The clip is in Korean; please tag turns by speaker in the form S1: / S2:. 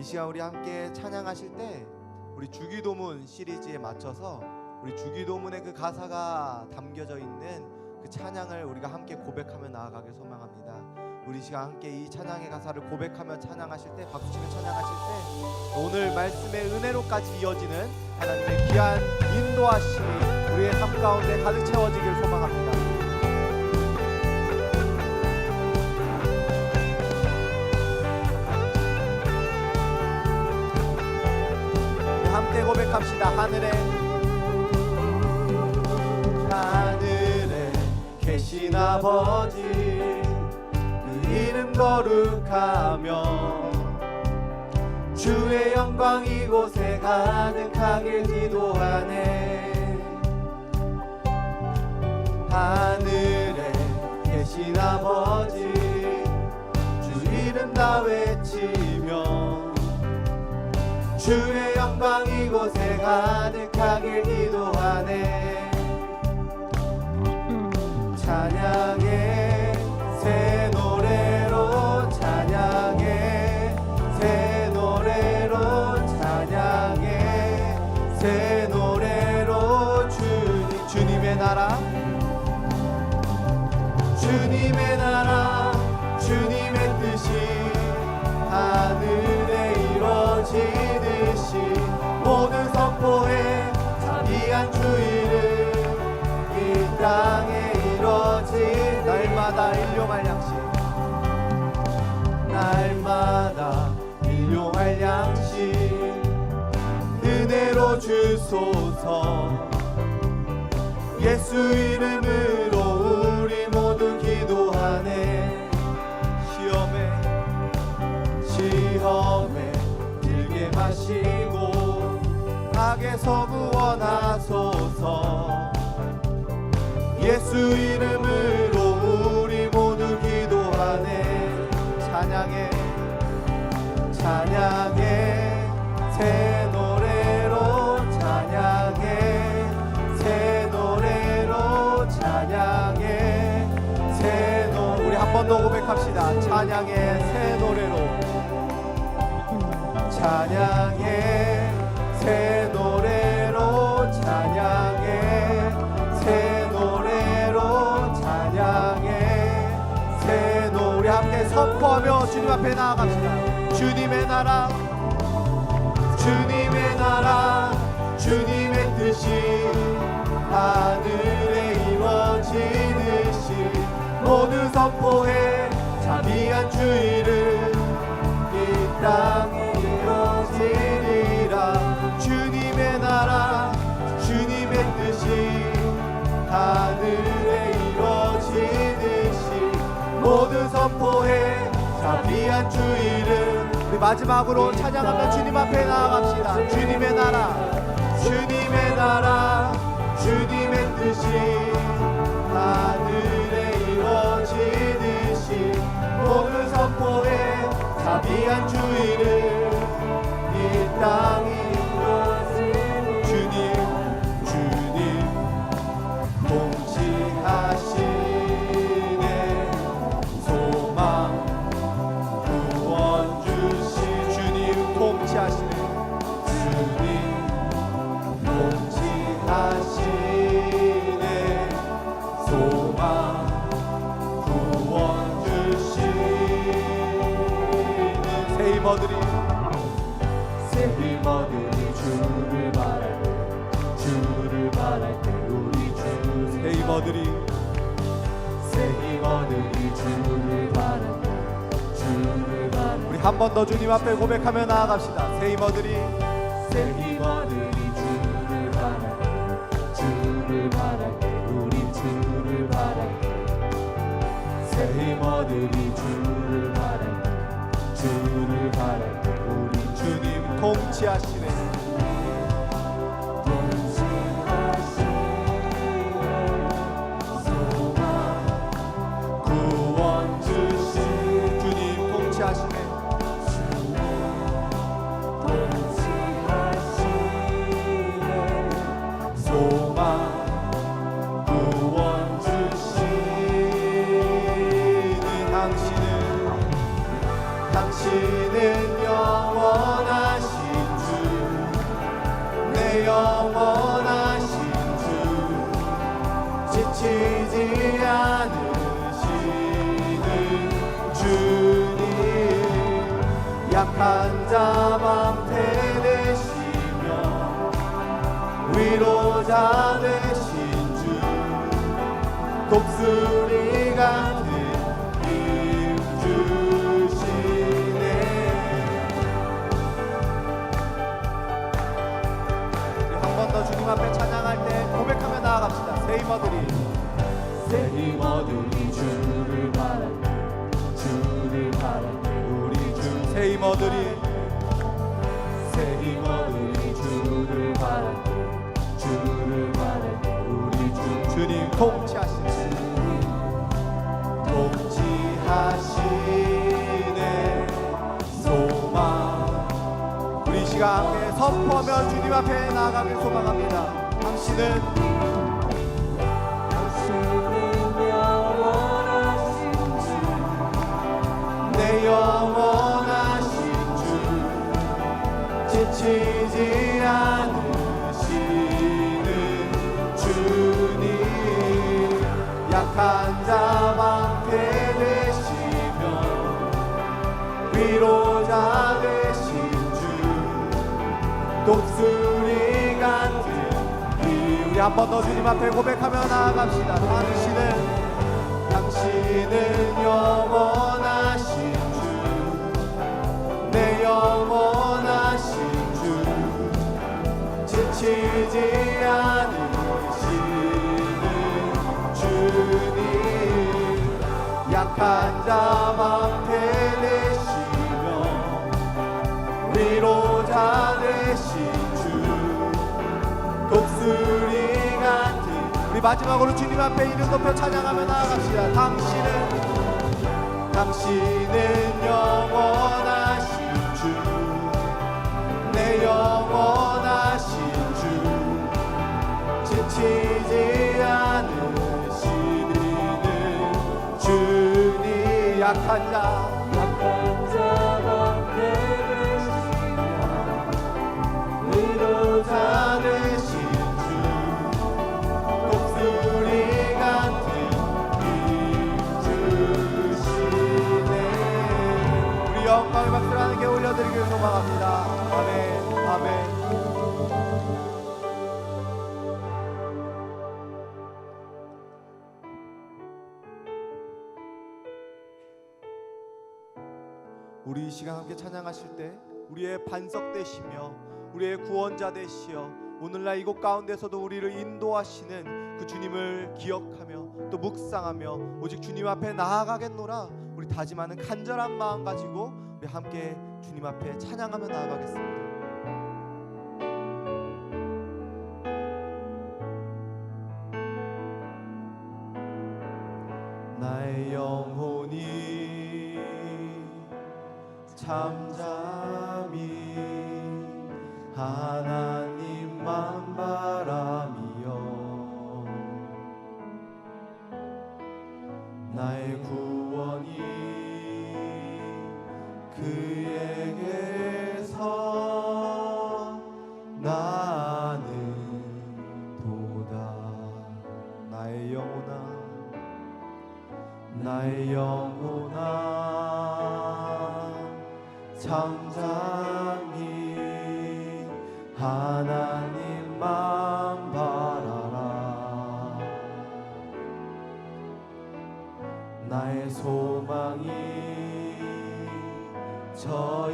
S1: 이 시간 우리 함께 찬양하실 때 우리 주기도문 시리즈에 맞춰서 우리 주기도문의 그 가사가 담겨져 있는 그 찬양을 우리가 함께 고백하며 나아가길 소망합니다. 우리 시간 함께 이 찬양의 가사를 고백하며 찬양하실 때 박수치며 찬양하실 때 오늘 말씀의 은혜로까지 이어지는 하나님의 귀한 인도하심이 우리의 삶 가운데 가득 채워지길 소망합니다. 고백합시다. 하늘에 하늘에 계신 아버지 그 이름 거룩하며 주의 영광 이곳에 가득하길 기도하네 하늘에 계신 아버지 주 이름 다 외치 이곳에 가득하길 기도하네 주소서. 예수 이름으로 우리 모두 기도하네. 시험에 시험에 길게 마시고 악에서 구원하소서. 예수 이름으로 우리 모두 기도하네. 찬양해 찬양해 합시다. 찬양해 새 노래로. 찬양해 새 노래로 찬양해 새 노래로 찬양해 새 노래. 함께 선포하며 주님 앞에 나아갑시다. 주님의 나라 주님의 나라 주님의 뜻이 하늘에 이루어지 주의를 이 땅에 이루어지리라. 주님의 나라 주님의 뜻이 하늘에 이루어지듯이 모두 선포해 자비한 우리 마지막으로 찬양하며 주님 앞에 나아갑시다. 주님의 나라 주님의 나라 주님의 뜻이 하늘에 이루어지듯이 모두 선포해 자비한 주의를 이 땅에 이 힘어들이. 새 힘어들이 주를 바랄 때 주를 바랄 때 우리 주새 힘어들이. 새 힘어들이 주를 바랄 때 주를 바랄 우리 한 번 더 주님 앞에 고백하며 나아갑시다. 새 힘어들이. 새 힘어들이 주를 바랄 때 주를 바랄 때 우리 주를 바랄 때새 힘어들이 통치하시네. 주신 주님 통치하시네 영원하신 주 지치지 않으시는 주님 약한 자맘 되시며 위로자 되신 주 독수리가 앞에 찬양할 때 고백하며 나아갑시다. 새 힘어들이. 주를 바랄 주를 바랄 우리 주새 힘어들이. 새 힘어들이 주를 바랄 주를 바랄 우리 주. 주님 통치하시 선포하며 주님 앞에 나아가길 소망합니다. 당신은
S2: 당신은 영원하신
S1: 주내 영원하신 주. 지치지 않으시는 주님. 약한 자 방패 되시며 위로 독수리 같은 이 우리. 한 번 더 주님 앞에 고백하며 나아갑시다. 당신은 당신은 영원하신 주. 내 영원하신 주. 지치지 않으시는 주님. 약한 자 방패 되시며 주 독수리 같은. 우리 마지막으로 주님 앞에 이름 높여 찬양하며 나아갑시다. 당신은 당신은 영원하신 주. 내 영원하신 주. 지치지 않으시는 주님 약한 자 우리 이 시간 함께 찬양하실 때 우리의 반석 되시며 우리의 구원자 되시어 오늘날 이곳 가운데서도 우리를 인도하시는 그 주님을 기억하며 또 묵상하며 오직 주님 앞에 나아가겠노라 우리 다짐하는 간절한 마음 가지고 우리 함께 주님 앞에 찬양하며 나아가겠습니다. 잠잠히 하나님만 바라미요 나의 구원이 그에게 하나님만 바라라. 나의 소망이 저에게